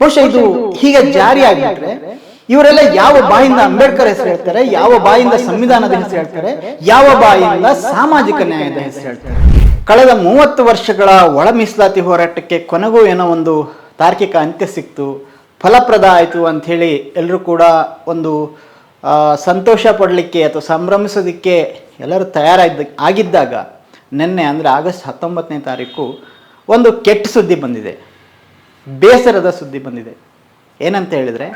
ಬಹುಶಃ ಇದು ಹೀಗೆ ಜಾರಿ ಆಗಿಬಿಟ್ರೆ ಇವರೆಲ್ಲ ಯಾವ ಬಾಯಿಂದ ಅಂಬೇಡ್ಕರ್ ಹೆಸರು ಹೇಳ್ತಾರೆ ಯಾವ ಬಾಯಿಂದ ಸಂವಿಧಾನದ ಹೆಸರು ಹೇಳ್ತಾರೆ ಯಾವ ಬಾಯಿಂದ ಸಾಮಾಜಿಕ ನ್ಯಾಯದ ಹೆಸರು ಹೇಳ್ತಾರೆ. ಕಳೆದ ಮೂವತ್ತು ವರ್ಷಗಳ ಒಳ ಮೀಸಲಾತಿ ಹೋರಾಟಕ್ಕೆ ಕೊನೆಗೂ ಏನೋ ಒಂದು ತಾರ್ಕಿಕ ಅಂತ್ಯ ಸಿಕ್ತು ಫಲಪ್ರದ ಆಯಿತು ಅಂಥೇಳಿ ಎಲ್ಲರೂ ಕೂಡ ಒಂದು ಸಂತೋಷ ಪಡಲಿಕ್ಕೆ ಅಥವಾ ಸಂಭ್ರಮಿಸೋದಕ್ಕೆ ಎಲ್ಲರೂ ತಯಾರಾಗಿದ್ದ ಆಗಿದ್ದಾಗ ನಿನ್ನೆ ಅಂದರೆ ಆಗಸ್ಟ್ ಹತ್ತೊಂಬತ್ತನೇ ತಾರೀಕು ಒಂದು ಕೆಟ್ಟ ಸುದ್ದಿ ಬಂದಿದೆ. ಬೇಸರದ ಸುದ್ದಿ ಬಂದಿದೆ. ಏನಂತ ಹೇಳಿದರೆ,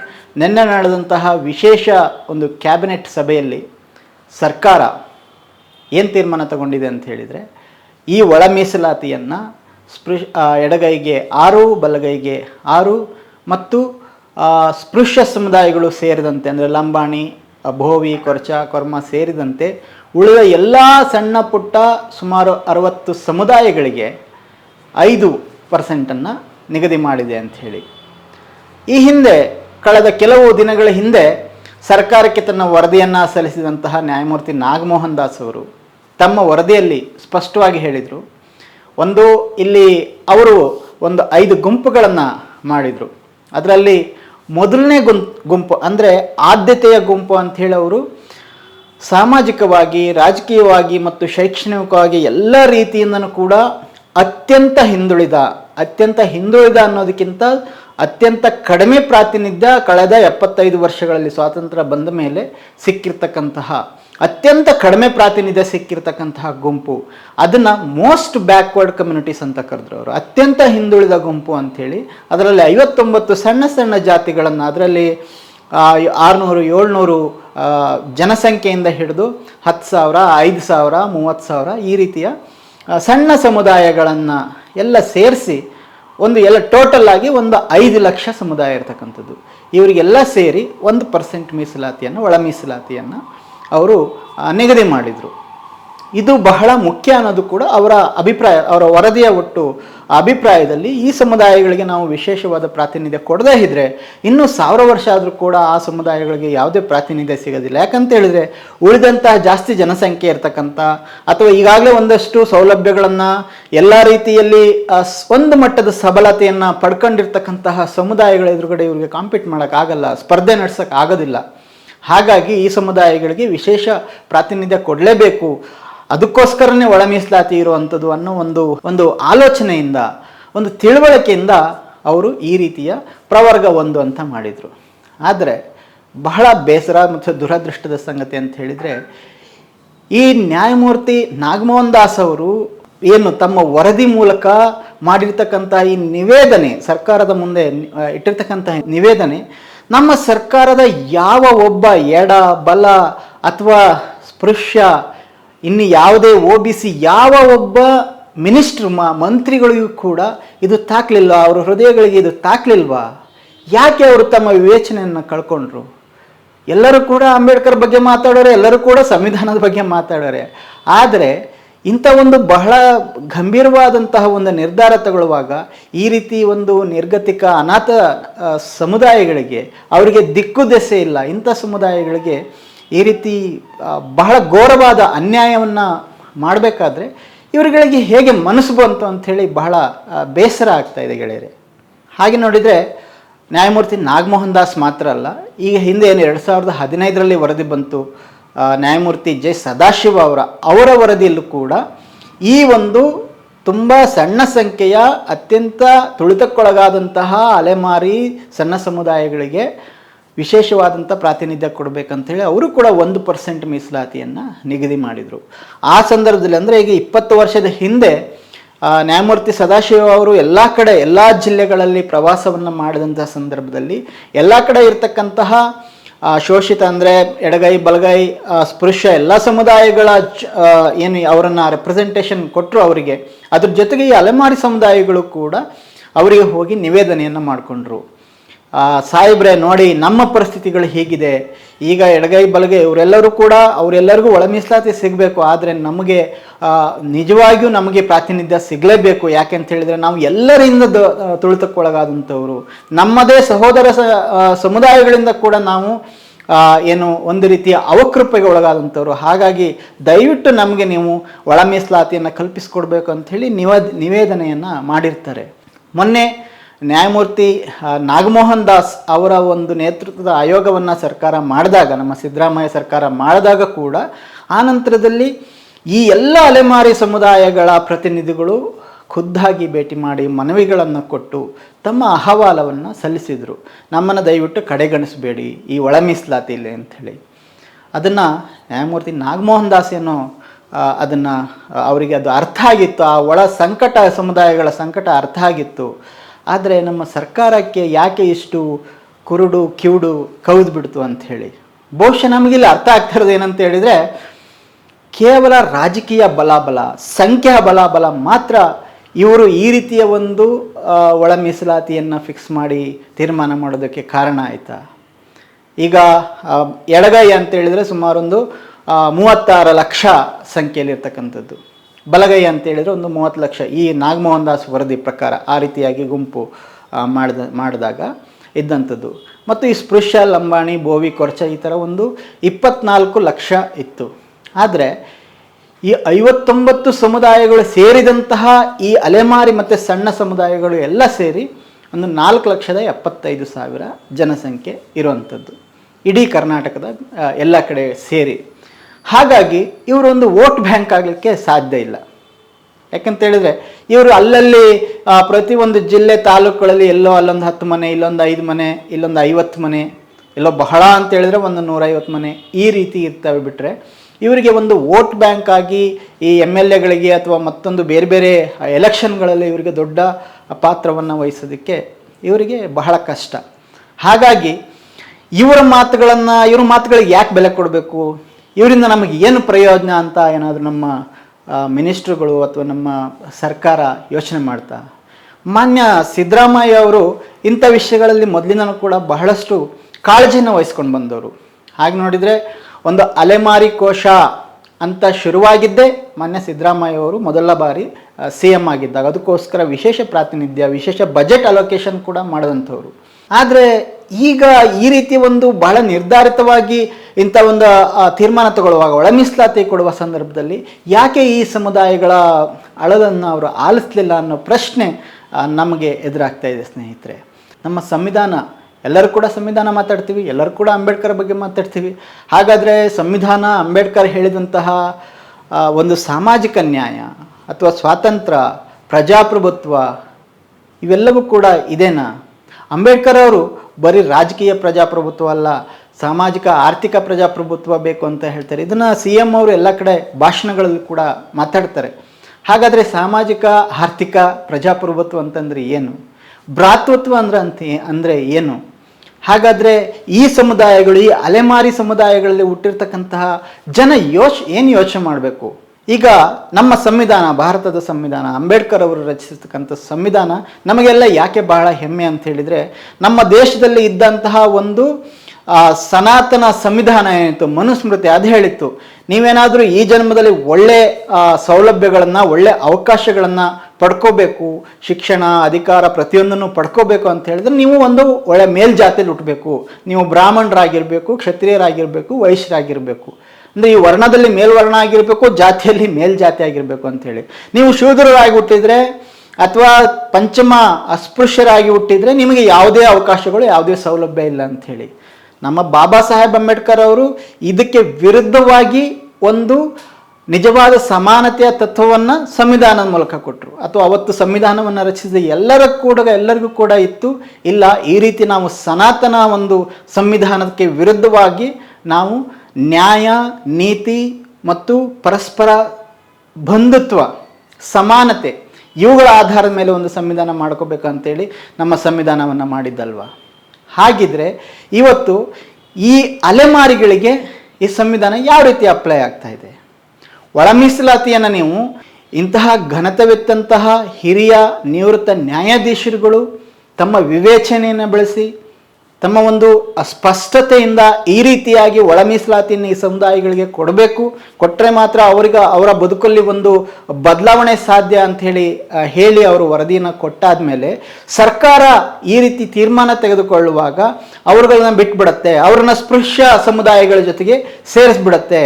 ನಿನ್ನೆ ನಡೆದಂತಹ ವಿಶೇಷ ಒಂದು ಕ್ಯಾಬಿನೆಟ್ ಸಭೆಯಲ್ಲಿ ಸರ್ಕಾರ ಏನು ತೀರ್ಮಾನ ತಗೊಂಡಿದೆ ಅಂತ ಹೇಳಿದರೆ, ಈ ಒಳ ಮೀಸಲಾತಿಯನ್ನು ಸ್ಪೃಶ್ ಎಡಗೈಗೆ ಆರು, ಬಲಗೈಗೆ ಆರು ಮತ್ತು ಸ್ಪೃಶ್ಯ ಸಮುದಾಯಗಳು ಸೇರಿದಂತೆ, ಅಂದರೆ ಲಂಬಾಣಿ, ಭೋವಿ, ಕೊರ್ಚ, ಕೊರ್ಮ ಸೇರಿದಂತೆ ಉಳಿದ ಎಲ್ಲ ಸಣ್ಣ ಪುಟ್ಟ ಸುಮಾರು ಅರವತ್ತು ಸಮುದಾಯಗಳಿಗೆ ಐದು ಪರ್ಸೆಂಟನ್ನು ನಿಗದಿ ಮಾಡಿದೆ ಅಂತ ಹೇಳಿ. ಈ ಹಿಂದೆ ಕಳೆದ ಕೆಲವು ದಿನಗಳ ಹಿಂದೆ ಸರ್ಕಾರಕ್ಕೆ ತನ್ನ ವರದಿಯನ್ನು ಸಲ್ಲಿಸಿದಂತಹ ನ್ಯಾಯಮೂರ್ತಿ ನಾಗಮೋಹನ್ ದಾಸ್ ಅವರು ತಮ್ಮ ವರದಿಯಲ್ಲಿ ಸ್ಪಷ್ಟವಾಗಿ ಹೇಳಿದರು. ಒಂದು ಇಲ್ಲಿ ಅವರು ಒಂದು ಐದು ಗುಂಪುಗಳನ್ನು ಮಾಡಿದರು. ಅದರಲ್ಲಿ ಮೊದಲನೇ ಗುಂಪು ಅಂದರೆ ಆದ್ಯತೆಯ ಗುಂಪು ಅಂಥೇಳಿ ಅವರು ಸಾಮಾಜಿಕವಾಗಿ, ರಾಜಕೀಯವಾಗಿ ಮತ್ತು ಶೈಕ್ಷಣಿಕವಾಗಿ ಎಲ್ಲ ರೀತಿಯಿಂದನೂ ಕೂಡ ಅತ್ಯಂತ ಹಿಂದುಳಿದ ಅತ್ಯಂತ ಹಿಂದುಳಿದ ಅನ್ನೋದಕ್ಕಿಂತ ಅತ್ಯಂತ ಕಡಿಮೆ ಪ್ರಾತಿನಿಧ್ಯ ಕಳೆದ ಎಪ್ಪತ್ತೈದು ವರ್ಷಗಳಲ್ಲಿ ಸ್ವಾತಂತ್ರ್ಯ ಬಂದ ಮೇಲೆ ಸಿಕ್ಕಿರ್ತಕ್ಕಂತಹ, ಅತ್ಯಂತ ಕಡಿಮೆ ಪ್ರಾತಿನಿಧ್ಯ ಸಿಕ್ಕಿರ್ತಕ್ಕಂತಹ ಗುಂಪು, ಅದನ್ನು ಮೋಸ್ಟ್ ಬ್ಯಾಕ್ವರ್ಡ್ ಕಮ್ಯುನಿಟೀಸ್ ಅಂತ ಕರೆದ್ರು ಅವರು. ಅತ್ಯಂತ ಹಿಂದುಳಿದ ಗುಂಪು ಅಂಥೇಳಿ, ಅದರಲ್ಲಿ ಐವತ್ತೊಂಬತ್ತು ಸಣ್ಣ ಸಣ್ಣ ಜಾತಿಗಳನ್ನು ಅದರಲ್ಲಿ ಆರುನೂರು, ಏಳ್ನೂರು ಜನಸಂಖ್ಯೆಯಿಂದ ಹಿಡಿದು ಹತ್ತು ಸಾವಿರ, ಐದು ಸಾವಿರ, ಮೂವತ್ತು ಸಾವಿರ ಈ ರೀತಿಯ ಸಣ್ಣ ಸಮುದಾಯಗಳನ್ನು ಎಲ್ಲ ಸೇರಿಸಿ ಒಂದು ಎಲ್ಲ ಟೋಟಲ್ ಆಗಿ ಒಂದು ಐದು ಲಕ್ಷ ಸಮುದಾಯ ಇರತಕ್ಕಂಥದ್ದು. ಇವರಿಗೆಲ್ಲ ಸೇರಿ ಒಂದು ಪರ್ಸೆಂಟ್ ಮೀಸಲಾತಿಯನ್ನು, ಒಳ ಮೀಸಲಾತಿಯನ್ನು ಅವರು ನಿಗದಿ ಮಾಡಿದರು. ಇದು ಬಹಳ ಮುಖ್ಯ ಅನ್ನೋದು ಕೂಡ ಅವರ ಅಭಿಪ್ರಾಯ, ಅವರ ವರದಿಯ ಒಟ್ಟು ಅಭಿಪ್ರಾಯದಲ್ಲಿ ಈ ಸಮುದಾಯಗಳಿಗೆ ನಾವು ವಿಶೇಷವಾದ ಪ್ರಾತಿನಿಧ್ಯ ಕೊಡದೇ ಇದ್ದರೆ ಇನ್ನೂ ಸಾವಿರ ವರ್ಷ ಆದರೂ ಕೂಡ ಆ ಸಮುದಾಯಗಳಿಗೆ ಯಾವುದೇ ಪ್ರಾತಿನಿಧ್ಯ ಸಿಗೋದಿಲ್ಲ. ಯಾಕಂತ ಹೇಳಿದರೆ ಉಳಿದಂತಹ ಜಾಸ್ತಿ ಜನಸಂಖ್ಯೆ ಇರತಕ್ಕಂಥ ಅಥವಾ ಈಗಾಗಲೇ ಒಂದಷ್ಟು ಸೌಲಭ್ಯಗಳನ್ನು ಎಲ್ಲ ರೀತಿಯಲ್ಲಿ ಒಂದು ಮಟ್ಟದ ಸಬಲತೆಯನ್ನು ಪಡ್ಕೊಂಡಿರ್ತಕ್ಕಂತಹ ಸಮುದಾಯಗಳ ಎದುರುಗಡೆ ಇವರಿಗೆ ಕಾಂಪೀಟ್ ಮಾಡೋಕ್ಕಾಗಲ್ಲ, ಸ್ಪರ್ಧೆ ನಡೆಸೋಕ್ಕಾಗೋದಿಲ್ಲ. ಹಾಗಾಗಿ ಈ ಸಮುದಾಯಗಳಿಗೆ ವಿಶೇಷ ಪ್ರಾತಿನಿಧ್ಯ ಕೊಡಲೇಬೇಕು. ಅದಕ್ಕೋಸ್ಕರನೇ ಒಳ ಮೀಸಲಾತಿ ಇರುವಂಥದ್ದು ಅನ್ನೋ ಒಂದು ಒಂದು ಆಲೋಚನೆಯಿಂದ, ಒಂದು ತಿಳುವಳಿಕೆಯಿಂದ ಅವರು ಈ ರೀತಿಯ ಪ್ರವರ್ಗ ಒಂದು ಅಂತ ಮಾಡಿದರು. ಆದರೆ ಬಹಳ ಬೇಸರ ಮತ್ತು ದುರದೃಷ್ಟದ ಸಂಗತಿ ಅಂತ ಹೇಳಿದರೆ, ಈ ನ್ಯಾಯಮೂರ್ತಿ ನಾಗಮೋಹನ್ ದಾಸ್ ಅವರು ಏನು ತಮ್ಮ ವರದಿ ಮೂಲಕ ಮಾಡಿರ್ತಕ್ಕಂಥ ಈ ನಿವೇದನೆ, ಸರ್ಕಾರದ ಮುಂದೆ ಇಟ್ಟಿರ್ತಕ್ಕಂಥ ನಿವೇದನೆ, ನಮ್ಮ ಸರ್ಕಾರದ ಯಾವ ಒಬ್ಬ ಎಡ, ಬಲ ಅಥವಾ ಸ್ಪೃಶ್ಯ ಇನ್ನು ಯಾವುದೇ ಒ ಬಿ ಸಿ ಯಾವ ಒಬ್ಬ ಮಿನಿಸ್ಟ್ರ್ ಮ ಮಂತ್ರಿಗಳಿಗೂ ಕೂಡ ಇದು ತಾಕ್ಲಿಲ್ವ? ಅವ್ರ ಹೃದಯಗಳಿಗೆ ಇದು ತಾಕ್ಲಿಲ್ವಾ? ಯಾಕೆ ಅವರು ತಮ್ಮ ವಿವೇಚನೆಯನ್ನು ಕಳ್ಕೊಂಡ್ರು? ಎಲ್ಲರೂ ಕೂಡ ಅಂಬೇಡ್ಕರ್ ಬಗ್ಗೆ ಮಾತಾಡೋರೆ, ಎಲ್ಲರೂ ಕೂಡ ಸಂವಿಧಾನದ ಬಗ್ಗೆ ಮಾತಾಡೋರೆ. ಆದರೆ ಇಂಥ ಒಂದು ಬಹಳ ಗಂಭೀರವಾದಂತಹ ಒಂದು ನಿರ್ಧಾರ ತಗೊಳ್ಳುವಾಗ ಈ ರೀತಿ ಒಂದು ನಿರ್ಗತಿಕ ಅನಾಥ ಸಮುದಾಯಗಳಿಗೆ ಅವರಿಗೆ ದಿಕ್ಕು ದೆಸೆ ಇಲ್ಲ. ಇಂಥ ಸಮುದಾಯಗಳಿಗೆ ಈ ರೀತಿ ಬಹಳ ಘೋರವಾದ ಅನ್ಯಾಯವನ್ನು ಮಾಡಬೇಕಾದ್ರೆ ಇವರುಗಳಿಗೆ ಹೇಗೆ ಮನಸ್ಸು ಬಂತು ಅಂಥೇಳಿ ಬಹಳ ಬೇಸರ ಆಗ್ತಾ ಇದೆ ಗೆಳೆಯರೆ. ಹಾಗೆ ನೋಡಿದರೆ ನ್ಯಾಯಮೂರ್ತಿ ನಾಗಮೋಹನ್ ದಾಸ್ ಮಾತ್ರ ಅಲ್ಲ, ಈಗ ಹಿಂದೆ ಏನು ಎರಡು ಸಾವಿರದ ಹದಿನೈದರಲ್ಲಿ ವರದಿ ಬಂತು ನ್ಯಾಯಮೂರ್ತಿ ಜೆ ಸದಾಶಿವ ಅವರ ಅವರ ವರದಿಯಲ್ಲೂ ಕೂಡ ಈ ಒಂದು ತುಂಬ ಸಣ್ಣ ಸಂಖ್ಯೆಯ ಅತ್ಯಂತ ತುಳಿತಕ್ಕೊಳಗಾದಂತಹ ಅಲೆಮಾರಿ ಸಣ್ಣ ಸಮುದಾಯಗಳಿಗೆ ವಿಶೇಷವಾದಂಥ ಪ್ರಾತಿನಿಧ್ಯ ಕೊಡಬೇಕಂತೇಳಿ ಅವರು ಕೂಡ ಒಂದು ಪರ್ಸೆಂಟ್ ಮೀಸಲಾತಿಯನ್ನು ನಿಗದಿ ಮಾಡಿದರು. ಆ ಸಂದರ್ಭದಲ್ಲಿ ಅಂದರೆ ಈಗ ಇಪ್ಪತ್ತು ವರ್ಷದ ಹಿಂದೆ ನ್ಯಾಯಮೂರ್ತಿ ಸದಾಶಿವ ಅವರು ಎಲ್ಲ ಕಡೆ, ಎಲ್ಲ ಜಿಲ್ಲೆಗಳಲ್ಲಿ ಪ್ರವಾಸವನ್ನು ಮಾಡಿದಂಥ ಸಂದರ್ಭದಲ್ಲಿ ಎಲ್ಲ ಕಡೆ ಇರತಕ್ಕಂತಹ ಶೋಷಿತ ಅಂದರೆ ಎಡಗೈ, ಬಲಗೈ ಸ್ಪೃಶ್ಯ ಎಲ್ಲ ಸಮುದಾಯಗಳ ಏನು ಅವರನ್ನು ರೆಪ್ರೆಸೆಂಟೇಷನ್ ಕೊಟ್ಟರು ಅವರಿಗೆ. ಅದ್ರ ಜೊತೆಗೆ ಈ ಅಲೆಮಾರಿ ಸಮುದಾಯಗಳು ಕೂಡ ಅವರಿಗೆ ಹೋಗಿ ನಿವೇದನೆಯನ್ನು ಮಾಡಿಕೊಂಡ್ರು. ಸಾಹೇಬ್ರೆ, ನೋಡಿ, ನಮ್ಮ ಪರಿಸ್ಥಿತಿಗಳು ಹೀಗಿದೆ. ಈಗ ಎಡಗೈ ಬಲಗೈ, ಇವರೆಲ್ಲರೂ ಕೂಡ ಅವರೆಲ್ಲರಿಗೂ ಒಳ ಮೀಸಲಾತಿ ಸಿಗಬೇಕು. ಆದರೆ ನಮಗೆ ನಿಜವಾಗಿಯೂ ನಮಗೆ ಪ್ರಾತಿನಿಧ್ಯ ಸಿಗಲೇಬೇಕು. ಯಾಕೆ ಅಂತ ಹೇಳಿದರೆ, ನಾವು ಎಲ್ಲರಿಂದ ದ ತುಳಿತಕ್ಕೊಳಗಾದಂಥವರು. ನಮ್ಮದೇ ಸಹೋದರ ಸಮುದಾಯಗಳಿಂದ ಕೂಡ ನಾವು ಏನು, ಒಂದು ರೀತಿಯ ಅವಕೃಪೆಗೆ ಒಳಗಾದಂಥವ್ರು. ಹಾಗಾಗಿ ದಯವಿಟ್ಟು ನಮಗೆ ನೀವು ಒಳ ಮೀಸಲಾತಿಯನ್ನು ಕಲ್ಪಿಸಿಕೊಡ್ಬೇಕು ಅಂಥೇಳಿ ನಿವದ್ ನಿವೇದನೆಯನ್ನು ಮಾಡಿರ್ತಾರೆ. ಮೊನ್ನೆ ನ್ಯಾಯಮೂರ್ತಿ ನಾಗಮೋಹನ್ ದಾಸ್ ಅವರ ಒಂದು ನೇತೃತ್ವದ ಆಯೋಗವನ್ನು ಸರ್ಕಾರ ಮಾಡಿದಾಗ, ನಮ್ಮ ಸಿದ್ದರಾಮಯ್ಯ ಸರ್ಕಾರ ಮಾಡಿದಾಗ ಕೂಡ, ಆ ನಂತರದಲ್ಲಿ ಈ ಎಲ್ಲ ಅಲೆಮಾರಿ ಸಮುದಾಯಗಳ ಪ್ರತಿನಿಧಿಗಳು ಖುದ್ದಾಗಿ ಭೇಟಿ ಮಾಡಿ ಮನವಿಗಳನ್ನು ಕೊಟ್ಟು ತಮ್ಮ ಅಹವಾಲವನ್ನು ಸಲ್ಲಿಸಿದರು. ನಮ್ಮನ್ನು ದಯವಿಟ್ಟು ಕಡೆಗಣಿಸಬೇಡಿ, ಈ ಒಳ ಮೀಸಲಾತಿಲಿ ಅಂಥೇಳಿ. ಅದನ್ನು ನ್ಯಾಯಮೂರ್ತಿ ನಾಗಮೋಹನ್ ದಾಸ್ ಏನೋ ಅದನ್ನು ಅವರಿಗೆ ಅದು ಅರ್ಥ ಆಗಿತ್ತು. ಆ ಒಳ ಸಂಕಟ, ಸಮುದಾಯಗಳ ಸಂಕಟ ಅರ್ಥ ಆಗಿತ್ತು. ಆದರೆ ನಮ್ಮ ಸರ್ಕಾರಕ್ಕೆ ಯಾಕೆ ಇಷ್ಟು ಕುರುಡು, ಕಿವುಡು ಕೌದು ಬಿಡ್ತು ಹೇಳಿ? ಬಹುಶಃ ನಮಗಿಲ್ಲಿ ಅರ್ಥ ಆಗ್ತಾ ಏನಂತ ಹೇಳಿದರೆ, ಕೇವಲ ರಾಜಕೀಯ ಬಲಾಬಲ, ಸಂಖ್ಯಾ ಬಲಾಬಲ ಮಾತ್ರ ಇವರು ಈ ರೀತಿಯ ಒಂದು ಒಳ ಮೀಸಲಾತಿಯನ್ನು ಫಿಕ್ಸ್ ಮಾಡಿ ತೀರ್ಮಾನ ಮಾಡೋದಕ್ಕೆ ಕಾರಣ ಆಯಿತಾ? ಈಗ ಎಡಗೈ ಅಂತ ಹೇಳಿದರೆ ಸುಮಾರೊಂದು ಮೂವತ್ತಾರು ಲಕ್ಷ ಸಂಖ್ಯೆಯಲ್ಲಿರ್ತಕ್ಕಂಥದ್ದು. ಬಲಗೈ ಅಂತ ಹೇಳಿದರೆ ಒಂದು ಮೂವತ್ತು ಲಕ್ಷ. ಈ ನಾಗಮೋಹನ್ ದಾಸ್ ವರದಿ ಪ್ರಕಾರ ಆ ರೀತಿಯಾಗಿ ಗುಂಪು ಮಾಡಿದ, ಮಾಡಿದಾಗ ಇದ್ದಂಥದ್ದು. ಮತ್ತು ಈ ಸ್ಪೃಶ್ಯ, ಲಂಬಾಣಿ, ಬೋವಿ, ಕೊರ್ಚ ಈ ಥರ ಒಂದು ಇಪ್ಪತ್ನಾಲ್ಕು ಲಕ್ಷ ಇತ್ತು. ಆದರೆ ಈ ಐವತ್ತೊಂಬತ್ತು ಸಮುದಾಯಗಳು ಸೇರಿದಂತಹ ಈ ಅಲೆಮಾರಿ ಮತ್ತು ಸಣ್ಣ ಸಮುದಾಯಗಳು ಎಲ್ಲ ಸೇರಿ ಒಂದು ನಾಲ್ಕು ಲಕ್ಷದ ಎಪ್ಪತ್ತೈದು ಸಾವಿರ ಜನಸಂಖ್ಯೆ ಇರುವಂಥದ್ದು. ಇಡೀ ಕರ್ನಾಟಕದ ಎಲ್ಲ ಕಡೆ ಸೇರಿ. ಹಾಗಾಗಿ ಇವರೊಂದು ವೋಟ್ ಬ್ಯಾಂಕ್ ಆಗಲಿಕ್ಕೆ ಸಾಧ್ಯ ಇಲ್ಲ. ಯಾಕಂತ ಹೇಳಿದ್ರೆ ಇವರು ಅಲ್ಲಲ್ಲಿ ಪ್ರತಿಯೊಂದು ಜಿಲ್ಲೆ ತಾಲೂಕುಗಳಲ್ಲಿ ಎಲ್ಲೋ ಅಲ್ಲೊಂದು ಹತ್ತು ಮನೆ, ಇಲ್ಲೊಂದು ಐದು ಮನೆ, ಇಲ್ಲೊಂದು ಐವತ್ತು ಮನೆ, ಎಲ್ಲೋ ಬಹಳ ಅಂತ ಹೇಳಿದ್ರೆ ಒಂದು ನೂರೈವತ್ತು ಮನೆ ಈ ರೀತಿ ಇರ್ತವೆ ಬಿಟ್ಟರೆ ಇವರಿಗೆ ಒಂದು ವೋಟ್ ಬ್ಯಾಂಕ್ ಆಗಿ ಈ ಎಂ ಎಲ್ ಎಗಳಿಗೆ ಅಥವಾ ಮತ್ತೊಂದು ಬೇರೆ ಬೇರೆ ಎಲೆಕ್ಷನ್ಗಳಲ್ಲಿ ಇವರಿಗೆ ದೊಡ್ಡ ಪಾತ್ರವನ್ನು ವಹಿಸೋದಕ್ಕೆ ಇವರಿಗೆ ಬಹಳ ಕಷ್ಟ. ಹಾಗಾಗಿ ಇವರ ಮಾತುಗಳನ್ನು, ಇವ್ರ ಮಾತುಗಳಿಗೆ ಯಾಕೆ ಬೆಲೆ ಕೊಡಬೇಕು? ಇವರಿಂದ ನಮಗೆ ಏನು ಪ್ರಯೋಜನ ಅಂತ ಏನಾದರೂ ನಮ್ಮ ಮಿನಿಸ್ಟ್ರುಗಳು ಅಥವಾ ನಮ್ಮ ಸರ್ಕಾರ ಯೋಚನೆ ಮಾಡ್ತಾ? ಮಾನ್ಯ ಸಿದ್ದರಾಮಯ್ಯ ಅವರು ಇಂಥ ವಿಷಯಗಳಲ್ಲಿ ಮೊದಲಿನೂ ಕೂಡ ಬಹಳಷ್ಟು ಕಾಳಜಿಯನ್ನು ವಹಿಸ್ಕೊಂಡು ಬಂದವರು. ಹಾಗೆ ನೋಡಿದರೆ ಒಂದು ಅಲೆಮಾರಿ ಕೋಶ ಅಂತ ಶುರುವಾಗಿದ್ದೇ ಮಾನ್ಯ ಸಿದ್ದರಾಮಯ್ಯ ಅವರು ಮೊದಲ ಬಾರಿ ಸಿ ಎಂ ಆಗಿದ್ದಾಗ. ಅದಕ್ಕೋಸ್ಕರ ವಿಶೇಷ ಪ್ರಾತಿನಿಧ್ಯ, ವಿಶೇಷ ಬಜೆಟ್ ಅಲೋಕೇಶನ್ ಕೂಡ ಮಾಡಿದಂಥವ್ರು. ಆದರೆ ಈಗ ಈ ರೀತಿ ಒಂದು ಬಹಳ ನಿರ್ಧಾರಿತವಾಗಿ ಇಂಥ ಒಂದು ತೀರ್ಮಾನ ತಗೊಳ್ಳುವಾಗ ಒಳ ಮೀಸಲಾತಿ ಕೊಡುವ ಸಂದರ್ಭದಲ್ಲಿ ಯಾಕೆ ಈ ಸಮುದಾಯಗಳ ಅಳಲನ್ನು ಅವರು ಆಲಿಸಲಿಲ್ಲ ಅನ್ನೋ ಪ್ರಶ್ನೆ ನಮಗೆ ಎದುರಾಗ್ತಾ ಇದೆ ಸ್ನೇಹಿತರೆ. ನಮ್ಮ ಸಂವಿಧಾನ, ಎಲ್ಲರೂ ಕೂಡ ಸಂವಿಧಾನ ಮಾತಾಡ್ತೀವಿ, ಎಲ್ಲರೂ ಕೂಡ ಅಂಬೇಡ್ಕರ್ ಬಗ್ಗೆ ಮಾತಾಡ್ತೀವಿ. ಹಾಗಾದರೆ ಸಂವಿಧಾನ, ಅಂಬೇಡ್ಕರ್ ಹೇಳಿದಂತಹ ಒಂದು ಸಾಮಾಜಿಕ ನ್ಯಾಯ ಅಥವಾ ಸ್ವಾತಂತ್ರ್ಯ, ಪ್ರಜಾಪ್ರಭುತ್ವ ಇವೆಲ್ಲವೂ ಕೂಡ ಇದೇನಾ? ಅಂಬೇಡ್ಕರ್ ಅವರು ಬರೀ ರಾಜಕೀಯ ಪ್ರಜಾಪ್ರಭುತ್ವ ಅಲ್ಲ, ಸಾಮಾಜಿಕ ಆರ್ಥಿಕ ಪ್ರಜಾಪ್ರಭುತ್ವ ಬೇಕು ಅಂತ ಹೇಳ್ತಾರೆ. ಇದನ್ನು ಸಿ ಎಂ ಅವರು ಎಲ್ಲ ಕಡೆ ಭಾಷಣಗಳಲ್ಲಿ ಕೂಡ ಮಾತಾಡ್ತಾರೆ. ಹಾಗಾದರೆ ಸಾಮಾಜಿಕ, ಆರ್ಥಿಕ ಪ್ರಜಾಪ್ರಭುತ್ವ ಅಂತಂದರೆ ಏನು? ಭ್ರಾತೃತ್ವ ಅಂದ್ರೆ ಅಂತ, ಅಂದರೆ ಏನು? ಹಾಗಾದರೆ ಈ ಸಮುದಾಯಗಳು, ಈ ಅಲೆಮಾರಿ ಸಮುದಾಯಗಳಲ್ಲಿ ಹುಟ್ಟಿರ್ತಕ್ಕಂತಹ ಜನ ಯೋಚ್, ಏನು ಯೋಚನೆ ಮಾಡಬೇಕು? ಈಗ ನಮ್ಮ ಸಂವಿಧಾನ, ಭಾರತದ ಸಂವಿಧಾನ, ಅಂಬೇಡ್ಕರ್ ಅವರು ರಚಿಸಿರ್ತಕ್ಕಂಥ ಸಂವಿಧಾನ ನಮಗೆಲ್ಲ ಯಾಕೆ ಬಹಳ ಹೆಮ್ಮೆ ಅಂತ ಹೇಳಿದರೆ ನಮ್ಮ ದೇಶದಲ್ಲಿ ಇದ್ದಂತಹ ಒಂದು ಸನಾತನ ಸಂವಿಧಾನ ಏನಿತ್ತು, ಮನುಸ್ಮೃತಿ, ಅದು ಹೇಳಿತ್ತು. ನೀವೇನಾದರೂ ಈ ಜನ್ಮದಲ್ಲಿ ಒಳ್ಳೆ ಸೌಲಭ್ಯಗಳನ್ನು, ಒಳ್ಳೆ ಅವಕಾಶಗಳನ್ನು ಪಡ್ಕೋಬೇಕು, ಶಿಕ್ಷಣ, ಅಧಿಕಾರ ಪ್ರತಿಯೊಂದನ್ನು ಪಡ್ಕೋಬೇಕು ಅಂತ ಹೇಳಿದ್ರೆ ನೀವು ಒಂದು ಒಳ್ಳೆ ಮೇಲ್ಜಾತಿಯಲ್ಲಿ ಹುಟ್ಟಬೇಕು ನೀವು ಬ್ರಾಹ್ಮಣರಾಗಿರಬೇಕು, ಕ್ಷತ್ರಿಯರಾಗಿರಬೇಕು, ವೈಶ್ಯರಾಗಿರಬೇಕು. ಅಂದರೆ ಈ ವರ್ಣದಲ್ಲಿ ಮೇಲ್ವರ್ಣ ಆಗಿರಬೇಕು, ಜಾತಿಯಲ್ಲಿ ಮೇಲ್ಜಾತಿ ಆಗಿರಬೇಕು ಅಂತೇಳಿ ನೀವು ಶೂದ್ರರಾಗಿ ಹುಟ್ಟಿದ್ರೆ ಅಥವಾ ಪಂಚಮ ಅಸ್ಪೃಶ್ಯರಾಗಿ ಹುಟ್ಟಿದ್ರೆ ನಿಮಗೆ ಯಾವುದೇ ಅವಕಾಶಗಳು, ಯಾವುದೇ ಸೌಲಭ್ಯ ಇಲ್ಲ ಅಂಥೇಳಿ ನಮ್ಮ ಬಾಬಾ ಸಾಹೇಬ್ ಅಂಬೇಡ್ಕರ್ ಅವರು ಇದಕ್ಕೆ ವಿರುದ್ಧವಾಗಿ ಒಂದು ನಿಜವಾದ ಸಮಾನತೆಯ ತತ್ವವನ್ನು ಸಂವಿಧಾನದ ಮೂಲಕ ಕೊಟ್ಟರು ಅಥವಾ ಅವತ್ತು ಸಂವಿಧಾನವನ್ನು ರಚಿಸಿದ ಎಲ್ಲರ ಕೂಡ, ಎಲ್ಲರಿಗೂ ಕೂಡ ಇತ್ತು. ಇಲ್ಲ, ಈ ರೀತಿ ನಾವು ಸನಾತನ ಒಂದು ಸಂವಿಧಾನಕ್ಕೆ ವಿರುದ್ಧವಾಗಿ ನಾವು ನ್ಯಾಯ, ನೀತಿ ಮತ್ತು ಪರಸ್ಪರ ಬಂಧುತ್ವ, ಸಮಾನತೆ, ಇವುಗಳ ಆಧಾರದ ಮೇಲೆ ಒಂದು ಸಂವಿಧಾನ ಮಾಡ್ಕೋಬೇಕು ಅಂತೇಳಿ ನಮ್ಮ ಸಂವಿಧಾನವನ್ನು ಮಾಡಿದ್ದಲ್ವ? ಹಾಗಿದ್ರೆ ಇವತ್ತು ಈ ಅಲೆಮಾರಿಗಳಿಗೆ ಈ ಸಂವಿಧಾನ ಯಾವ ರೀತಿ ಅಪ್ಲೈ ಆಗ್ತಾ ಇದೆ? ಒಳ ಮೀಸಲಾತಿಯನ್ನು ನೀವು ಇಂತಹ ಘನತವೆತ್ತಂತಹ ಹಿರಿಯ ನಿವೃತ್ತ ನ್ಯಾಯಾಧೀಶರುಗಳು ತಮ್ಮ ವಿವೇಚನೆಯನ್ನು ಬೆಳೆಸಿ ತಮ್ಮ ಒಂದು ಸ್ಪಷ್ಟತೆಯಿಂದ ಈ ರೀತಿಯಾಗಿ ಒಳ ಮೀಸಲಾತಿಯನ್ನು ಈ ಸಮುದಾಯಗಳಿಗೆ ಕೊಡಬೇಕು. ಕೊಟ್ಟರೆ ಮಾತ್ರ ಅವರಿಗೆ ಅವರ ಬದುಕಲ್ಲಿ ಒಂದು ಬದಲಾವಣೆ ಸಾಧ್ಯ ಅಂತ ಹೇಳಿ ಅವರು ವರದಿಯನ್ನು ಕೊಟ್ಟಾದ್ಮೇಲೆ ಸರ್ಕಾರ ಈ ರೀತಿ ತೀರ್ಮಾನ ತೆಗೆದುಕೊಳ್ಳುವಾಗ ಅವರುಗಳನ್ನ ಬಿಟ್ಬಿಡತ್ತೆ. ಅವ್ರನ್ನ ಸ್ಪೃಶ್ಯ ಸಮುದಾಯಗಳ ಜೊತೆಗೆ ಸೇರಿಸ್ಬಿಡತ್ತೆ.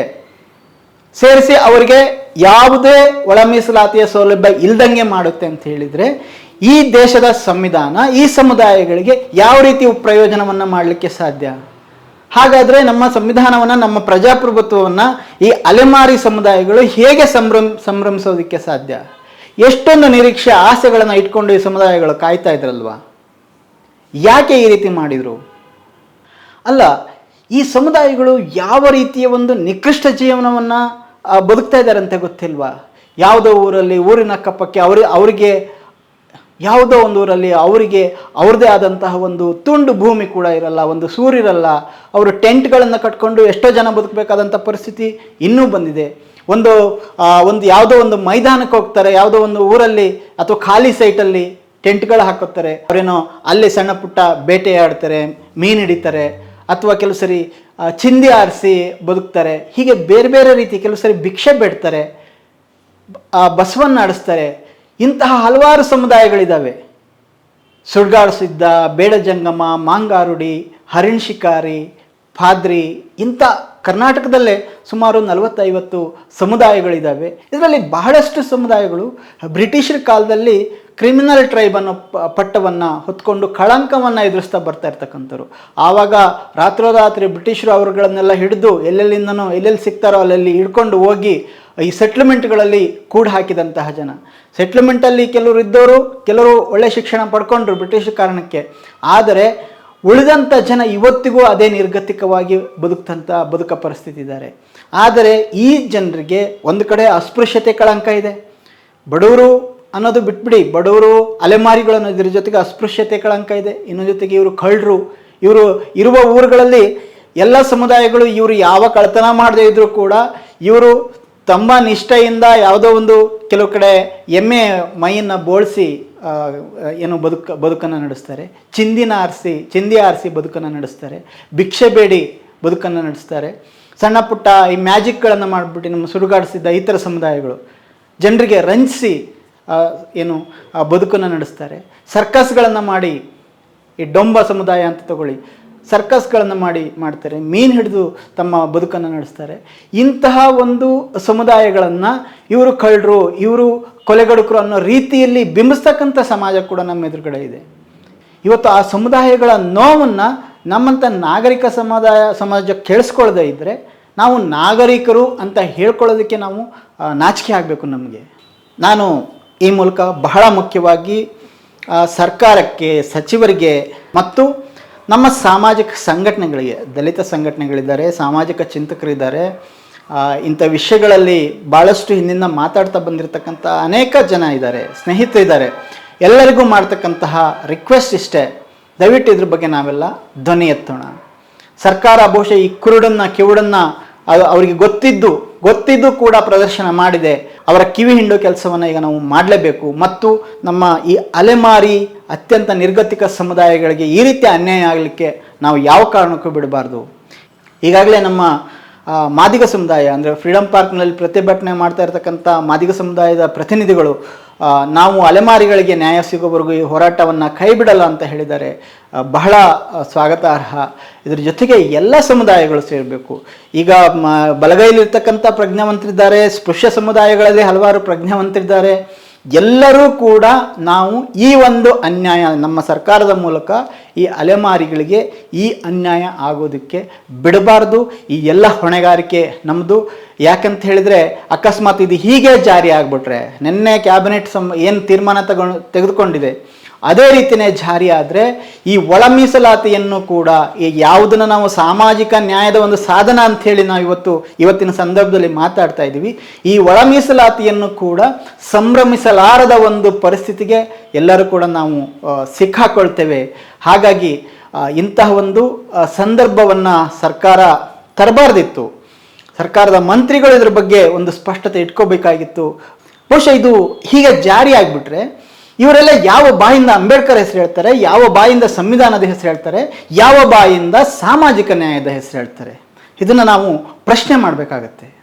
ಸೇರಿಸಿ ಅವರಿಗೆ ಯಾವುದೇ ಒಳ ಮೀಸಲಾತಿಯ ಸೌಲಭ್ಯ ಇಲ್ದಂಗೆ ಮಾಡುತ್ತೆ ಅಂತ ಹೇಳಿದರೆ ಈ ದೇಶದ ಸಂವಿಧಾನ, ಈ ಸಮುದಾಯಗಳಿಗೆ ಯಾವ ರೀತಿ ಪ್ರಯೋಜನವನ್ನು ಮಾಡಲಿಕ್ಕೆ ಸಾಧ್ಯ? ಹಾಗಾದರೆ ನಮ್ಮ ಸಂವಿಧಾನವನ್ನು, ನಮ್ಮ ಪ್ರಜಾಪ್ರಭುತ್ವವನ್ನು ಈ ಅಲೆಮಾರಿ ಸಮುದಾಯಗಳು ಹೇಗೆ ಸಂಭ್ರಮ, ಸಂಭ್ರಮಿಸೋದಕ್ಕೆ ಸಾಧ್ಯ? ಎಷ್ಟೊಂದು ನಿರೀಕ್ಷೆ, ಆಸೆಗಳನ್ನು ಇಟ್ಕೊಂಡು ಈ ಸಮುದಾಯಗಳು ಕಾಯ್ತಾ ಇದ್ರಲ್ವಾ? ಯಾಕೆ ಈ ರೀತಿ ಮಾಡಿದರು? ಅಲ್ಲ, ಈ ಸಮುದಾಯಗಳು ಯಾವ ರೀತಿಯ ಒಂದು ನಿಕೃಷ್ಟ ಜೀವನವನ್ನು ಬದುಕ್ತಾ ಇದ್ದಾರೆ ಅಂತ ಗೊತ್ತಿಲ್ವಾ? ಯಾವುದೋ ಊರಲ್ಲಿ, ಊರಿನ ಕಪ್ಪಕ್ಕೆ ಅವ್ರ, ಅವರಿಗೆ ಯಾವುದೋ ಒಂದು ಊರಲ್ಲಿ ಅವರಿಗೆ ಅವ್ರದ್ದೇ ಆದಂತಹ ಒಂದು ತುಂಡು ಭೂಮಿ ಕೂಡ ಇರಲ್ಲ, ಒಂದು ಸೂರಿರಲ್ಲ. ಅವರು ಟೆಂಟ್ಗಳನ್ನು ಕಟ್ಕೊಂಡು ಎಷ್ಟೋ ಜನ ಬದುಕಬೇಕಾದಂಥ ಪರಿಸ್ಥಿತಿ ಇನ್ನೂ ಬಂದಿದೆ. ಒಂದು ಒಂದು ಯಾವುದೋ ಒಂದು ಮೈದಾನಕ್ಕೆ ಹೋಗ್ತಾರೆ, ಯಾವುದೋ ಒಂದು ಊರಲ್ಲಿ ಅಥವಾ ಖಾಲಿ ಸೈಟಲ್ಲಿ ಟೆಂಟ್ಗಳು ಹಾಕೋತಾರೆ ಅವರೇನೋ ಅಲ್ಲಿ ಸಣ್ಣ ಪುಟ್ಟ ಬೇಟೆಯಾಡ್ತಾರೆ ಮೀನು ಹಿಡಿತಾರೆ ಅಥವಾ ಕೆಲವು ಸರಿ ಚಿಂದಿ ಆರಿಸಿ ಬದುಕ್ತಾರೆ. ಹೀಗೆ ಬೇರೆ ಬೇರೆ ರೀತಿ ಕೆಲವು ಸರಿ ಭಿಕ್ಷೆ ಬೇಡ್ತಾರೆ ಬಸವನ್ನ ಆಡಿಸ್ತಾರೆ. ಇಂತಹ ಹಲವಾರು ಸಮುದಾಯಗಳಿದ್ದಾವೆ ಸುಡ್ಗಾಡು ಸಿದ್ಧ ಬೇಡ ಜಂಗಮ, ಮಾಂಗಾರುಡಿ, ಹರಿಣ್ ಶಿಕಾರಿ, ಫಾದ್ರಿ ಇಂಥ ಕರ್ನಾಟಕದಲ್ಲೇ ಸುಮಾರು ನಲವತ್ತೈವತ್ತು ಸಮುದಾಯಗಳಿದ್ದಾವೆ ಇದರಲ್ಲಿ ಬಹಳಷ್ಟು ಸಮುದಾಯಗಳು ಬ್ರಿಟಿಷರ ಕಾಲದಲ್ಲಿ ಕ್ರಿಮಿನಲ್ ಟ್ರೈಬ್ ಅನ್ನೋ ಪಟ್ಟವನ್ನು ಹೊತ್ಕೊಂಡು ಕಳಂಕವನ್ನು ಎದುರಿಸ್ತಾ ಬರ್ತಾ ಇರ್ತಕ್ಕಂಥವ್ರು. ಆವಾಗ ರಾತ್ರೋರಾತ್ರಿ ಬ್ರಿಟಿಷರು ಅವರುಗಳನ್ನೆಲ್ಲ ಹಿಡಿದು ಎಲ್ಲೆಲ್ಲಿಂದನೋ ಎಲ್ಲೆಲ್ಲಿ ಸಿಗ್ತಾರೋ ಅಲ್ಲೆಲ್ಲಿ ಹಿಡ್ಕೊಂಡು ಹೋಗಿ ಈ ಸೆಟ್ಲ್ಮೆಂಟ್ಗಳಲ್ಲಿ ಕೂಡ ಹಾಕಿದಂತಹ ಜನ. ಸೆಟ್ಲ್ಮೆಂಟಲ್ಲಿ ಕೆಲವರು ಇದ್ದವರು ಕೆಲವರು ಒಳ್ಳೆ ಶಿಕ್ಷಣ ಪಡ್ಕೊಂಡ್ರು ಬ್ರಿಟಿಷ್ ಕಾರಣಕ್ಕೆ. ಆದರೆ ಉಳಿದಂಥ ಜನ ಇವತ್ತಿಗೂ ಅದೇ ನಿರ್ಗತಿಕವಾಗಿ ಬದುಕ್ತಂಥ ಬದುಕ ಪರಿಸ್ಥಿತಿ ಇದ್ದಾರೆ ಆದರೆ ಈ ಜನರಿಗೆ ಒಂದು ಕಡೆ ಅಸ್ಪೃಶ್ಯತೆ ಕಳಂಕ ಇದೆ. ಬಡವರು ಅನ್ನೋದು ಬಿಟ್ಬಿಡಿ, ಬಡವರು ಅಲೆಮಾರಿಗಳು ಅನ್ನೋದ್ರ ಜೊತೆಗೆ ಅಸ್ಪೃಶ್ಯತೆ ಕಳಂಕ ಇದೆ. ಇನ್ನೊಂದು ಜೊತೆಗೆ ಇವರು ಕಳ್ಳರು, ಇವರು ಇರುವ ಊರುಗಳಲ್ಲಿ ಎಲ್ಲ ಸಮುದಾಯಗಳು ಇವರು ಯಾವ ಕಳ್ತನ ಮಾಡದೇ ಇದ್ದರೂ ಕೂಡ ಇವರು ತಮ್ಮ ನಿಷ್ಠೆಯಿಂದ ಯಾವುದೋ ಒಂದು ಕೆಲವು ಕಡೆ ಎಮ್ಮೆ ಮೈಯನ್ನು ಬೋಳಿಸಿ ಏನು ಬದುಕ, ಬದುಕನ್ನು ನಡೆಸ್ತಾರೆ. ಚಿಂದಿನ ಆರಿಸಿ, ಚಿಂದಿ ಆರಿಸಿ ಬದುಕನ್ನು ನಡೆಸ್ತಾರೆ. ಭಿಕ್ಷೆ ಬೇಡಿ ಬದುಕನ್ನು ನಡೆಸ್ತಾರೆ. ಸಣ್ಣ ಪುಟ್ಟ ಈ ಮ್ಯಾಜಿಕ್ಗಳನ್ನು ಮಾಡಿಬಿಟ್ಟು ನಮ್ಮ ಸುಡುಗಾಡಿಸಿದ್ದ ಇತರ ಸಮುದಾಯಗಳು, ಜನರಿಗೆ ರಂಜಿಸಿ ಏನು ಬದುಕನ್ನು ನಡೆಸ್ತಾರೆ. ಸರ್ಕಸ್ಗಳನ್ನು ಮಾಡಿ, ಈ ಡೊಂಬ ಸಮುದಾಯ ಅಂತ ತಗೊಳ್ಳಿ. ಸರ್ಕಸ್ಗಳನ್ನು ಮಾಡಿ ಮಾಡ್ತಾರೆ, ಮೀನು ಹಿಡಿದು ತಮ್ಮ ಬದುಕನ್ನು ನಡೆಸ್ತಾರೆ. ಇಂತಹ ಒಂದು ಸಮುದಾಯಗಳನ್ನು ಇವರು ಕಳ್ಳರು ಇವರು ಕೊಲೆಗಡುಕರು ಅನ್ನೋ ರೀತಿಯಲ್ಲಿ ಬಿಂಬಿಸ್ತಕ್ಕಂಥ ಸಮಾಜ ಕೂಡ ನಮ್ಮ ಎದುರುಗಡೆ ಇದೆ. ಇವತ್ತು ಆ ಸಮುದಾಯಗಳ ನೋವನ್ನು ನಮ್ಮಂಥ ನಾಗರಿಕ ಸಮುದಾಯ, ಸಮಾಜ ಕೇಳಿಸ್ಕೊಳ್ಳದೆ ಇದ್ದರೆ ನಾವು ನಾಗರಿಕರು ಅಂತ ಹೇಳ್ಕೊಳ್ಳೋದಕ್ಕೆ ನಾವು ನಾಚಿಕೆ ಆಗಬೇಕು ನಮಗೆ. ನಾನು ಈ ಮೂಲಕ ಬಹಳ ಮುಖ್ಯವಾಗಿ ಸರ್ಕಾರಕ್ಕೆ, ಸಚಿವರಿಗೆ ಮತ್ತು ನಮ್ಮ ಸಾಮಾಜಿಕ ಸಂಘಟನೆಗಳಿಗೆ, ದಲಿತ ಸಂಘಟನೆಗಳಿದ್ದಾರೆ, ಸಾಮಾಜಿಕ ಚಿಂತಕರಿದ್ದಾರೆ ಇಂಥ ವಿಷಯಗಳಲ್ಲಿ ಭಾಳಷ್ಟು ಹಿಂದಿನ ಮಾತಾಡ್ತಾ ಬಂದಿರತಕ್ಕಂಥ ಅನೇಕ ಜನ ಇದ್ದಾರೆ ಸ್ನೇಹಿತರಿದ್ದಾರೆ ಎಲ್ಲರಿಗೂ ಮಾಡ್ತಕ್ಕಂತಹ ರಿಕ್ವೆಸ್ಟ್ ಇಷ್ಟೇ. ದಯವಿಟ್ಟು ಇದ್ರ ಬಗ್ಗೆ ನಾವೆಲ್ಲ ಧ್ವನಿ ಎತ್ತೋಣ. ಸರ್ಕಾರ ಬಹುಶಃ ಈ ಕುರುಡನ್ನು, ಕಿವುಡನ್ನ ಅವರಿಗೆ ಗೊತ್ತಿದ್ದು ಗೊತ್ತಿದ್ದು ಕೂಡ ಪ್ರದರ್ಶನ ಮಾಡಿದೆ. ಅವರ ಕಿವಿ ಹಿಂಡು ಕೆಲಸವನ್ನು ಈಗ ನಾವು ಮಾಡಲೇಬೇಕು. ಮತ್ತು ನಮ್ಮ ಈ ಅಲೆಮಾರಿ ಅತ್ಯಂತ ನಿರ್ಗತಿಕ ಸಮುದಾಯಗಳಿಗೆ ಈ ರೀತಿ ಅನ್ಯಾಯ ಆಗಲಿಕ್ಕೆ ನಾವು ಯಾವ ಕಾರಣಕ್ಕೂ ಬಿಡಬಾರ್ದು. ಈಗಾಗಲೇ ನಮ್ಮ ಮಾದಿಗ ಸಮುದಾಯ, ಅಂದರೆ ಫ್ರೀಡಮ್ ಪಾರ್ಕ್ನಲ್ಲಿ ಪ್ರತಿಭಟನೆ ಮಾಡ್ತಾ ಇರತಕ್ಕಂಥ ಮಾದಿಗ ಸಮುದಾಯದ ಪ್ರತಿನಿಧಿಗಳು ನಾವು ಅಲೆಮಾರಿಗಳಿಗೆ ನ್ಯಾಯ ಸಿಗೋವರೆಗೂ ಈ ಹೋರಾಟವನ್ನು ಕೈ ಬಿಡಲ್ಲ ಅಂತ ಹೇಳಿದ್ದಾರೆ. ಬಹಳ ಸ್ವಾಗತಾರ್ಹ ಇದ್ರ ಜೊತೆಗೆ ಎಲ್ಲ ಸಮುದಾಯಗಳು ಸೇರಬೇಕು. ಈಗ ಬಲಗೈಲಿರ್ತಕ್ಕಂಥ ಪ್ರಜ್ಞಾವಂತರಿದ್ದಾರೆ, ಸ್ಪೃಶ್ಯ ಸಮುದಾಯಗಳಲ್ಲಿ ಹಲವಾರು ಪ್ರಜ್ಞಾವಂತರಿದ್ದಾರೆ. ಎಲ್ಲರೂ ಕೂಡ ನಾವು ಈ ಒಂದು ಅನ್ಯಾಯ, ನಮ್ಮ ಸರ್ಕಾರದ ಮೂಲಕ ಈ ಅಲೆಮಾರಿಗಳಿಗೆ ಈ ಅನ್ಯಾಯ ಆಗೋದಕ್ಕೆ ಬಿಡಬಾರ್ದು. ಈ ಎಲ್ಲ ಹೊಣೆಗಾರಿಕೆ ನಮ್ಮದು ಯಾಕಂತ ಹೇಳಿದರೆ ಅಕಸ್ಮಾತ್ ಇದು ಹೀಗೆ ಜಾರಿ ಆಗಿಬಿಟ್ರೆ, ನಿನ್ನೆ ಕ್ಯಾಬಿನೆಟ್ ಸಂ ಏನು ತೀರ್ಮಾನ ತಗೊಂಡು ತೆಗೆದುಕೊಂಡಿದೆ ಅದೇ ರೀತಿಯೇ ಜಾರಿ ಆದರೆ ಈ ಒಳ ಮೀಸಲಾತಿಯನ್ನು ಕೂಡ ಈ ಯಾವುದನ್ನು ನಾವು ಸಾಮಾಜಿಕ ನ್ಯಾಯದ ಒಂದು ಸಾಧನ ಅಂಥೇಳಿ ನಾವು ಇವತ್ತು ಇವತ್ತಿನ ಸಂದರ್ಭದಲ್ಲಿ ಮಾತಾಡ್ತಾ ಇದ್ದೀವಿ. ಈ ಒಳ ಮೀಸಲಾತಿಯನ್ನು ಕೂಡ ಸಂಭ್ರಮಿಸಲಾರದ ಒಂದು ಪರಿಸ್ಥಿತಿಗೆ ಎಲ್ಲರೂ ಕೂಡ ನಾವು ಸಿಕ್ಕಾಕೊಳ್ತೇವೆ. ಹಾಗಾಗಿ ಇಂತಹ ಒಂದು ಸಂದರ್ಭವನ್ನು ಸರ್ಕಾರ ತರಬಾರ್ದಿತ್ತು. ಸರ್ಕಾರದ ಮಂತ್ರಿಗಳು ಇದ್ರ ಬಗ್ಗೆ ಒಂದು ಸ್ಪಷ್ಟತೆ ಇಟ್ಕೋಬೇಕಾಗಿತ್ತು. ಬಹುಶಃ ಇದು ಹೀಗೆ ಜಾರಿ ಆಗಿಬಿಟ್ರೆ ಇವರೆಲ್ಲ ಯಾವ ಬಾಯಿಂದ ಅಂಬೇಡ್ಕರ್ ಹೆಸರು ಹೇಳ್ತಾರೆ, ಯಾವ ಬಾಯಿಂದ ಸಂವಿಧಾನದ ಹೆಸರು ಹೇಳ್ತಾರೆ, ಯಾವ ಬಾಯಿಂದ ಸಾಮಾಜಿಕ ನ್ಯಾಯದ ಹೆಸರು ಹೇಳ್ತಾರೆ? ಇದನ್ನು ನಾವು ಪ್ರಶ್ನೆ ಮಾಡಬೇಕಾಗತ್ತೆ.